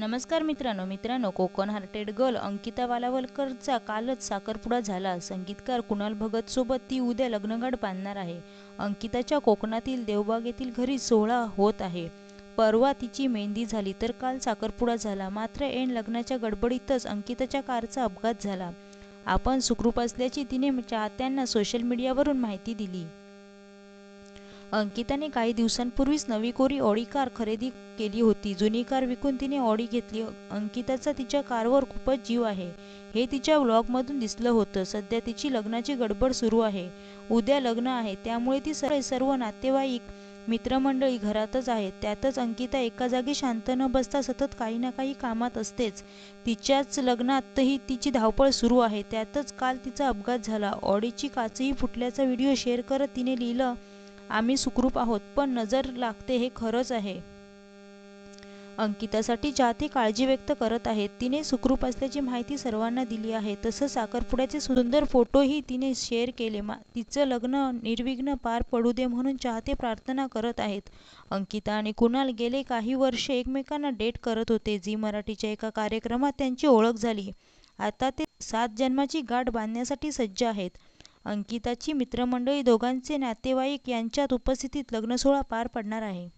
नमस्कार मित्रांनो मित्रांनो कोकण हार्टेड गर्ल अंकिता वालावलकरचा कालच साखरपुडा झाला. संगीतकार कुणाल भगत सोबत ती उद्या लग्नगाठ बांधणार आहे. अंकिताच्या कोकणातील देवबाग येथील घरी सोहळा होत आहे. परवा तिची मेहंदी झाली तर काल साखरपुडा झाला. मात्र ऐन लग्नाच्या गडबडीतच अंकिताच्या कारचा अपघात झाला. आपण सुखरूप असल्याची तिने चाहत्यांना सोशल मीडियावरून माहिती दिली. अंकिताने काही दिवसांपूर्वीच नवी कोरी ऑडी कार खरेदी केली होती. जुनी कार विकून तिने ऑडी घेतली. अंकिताचा तिच्या कारवर खूपच जीव आहे. हे तिच्या ब्लॉगमधून दिसलं होतं. सध्या तिची लग्नाची गडबड सुरू आहे. उद्या लग्न आहे. त्यामुळे ती सर्व नातेवाईक मित्रमंडळी घरातच आहेत. त्यातच अंकिता एका जागी शांत न बसता सतत काही ना काही कामात असतेच. तिच्याच लग्नातही तिची धावपळ सुरू आहे. त्यातच काल तिचा अपघात झाला. ऑडीची काचही फुटल्याचा व्हिडिओ शेअर करत तिने लिहिलं आम्ही सुखरूप आहोत पण नजर लागते हे खरंच आहे. अंकितासाठी चाहते काळजी व्यक्त करत आहेत. तिने सुखरूप असल्याची माहिती सर्वांना दिली आहे. तसंच साखरपुड्याचे सुंदर फोटोही तिने शेअर केले. मा तिचं लग्न निर्विघ्न पार पडू दे म्हणून चाहते प्रार्थना करत आहेत. अंकिता आणि कुणाल गेले काही वर्षे एकमेकांना डेट करत होते. झी मराठीच्या एका कार्यक्रमात त्यांची ओळख झाली. आता ते सात जन्माची गाठ बांधण्यासाठी सज्ज आहेत. अंकिताची मित्रमंडळी दोघांचे नातेवाईक यांच्यात उपस्थितीत लग्नसोहळा पार पडणार आहे.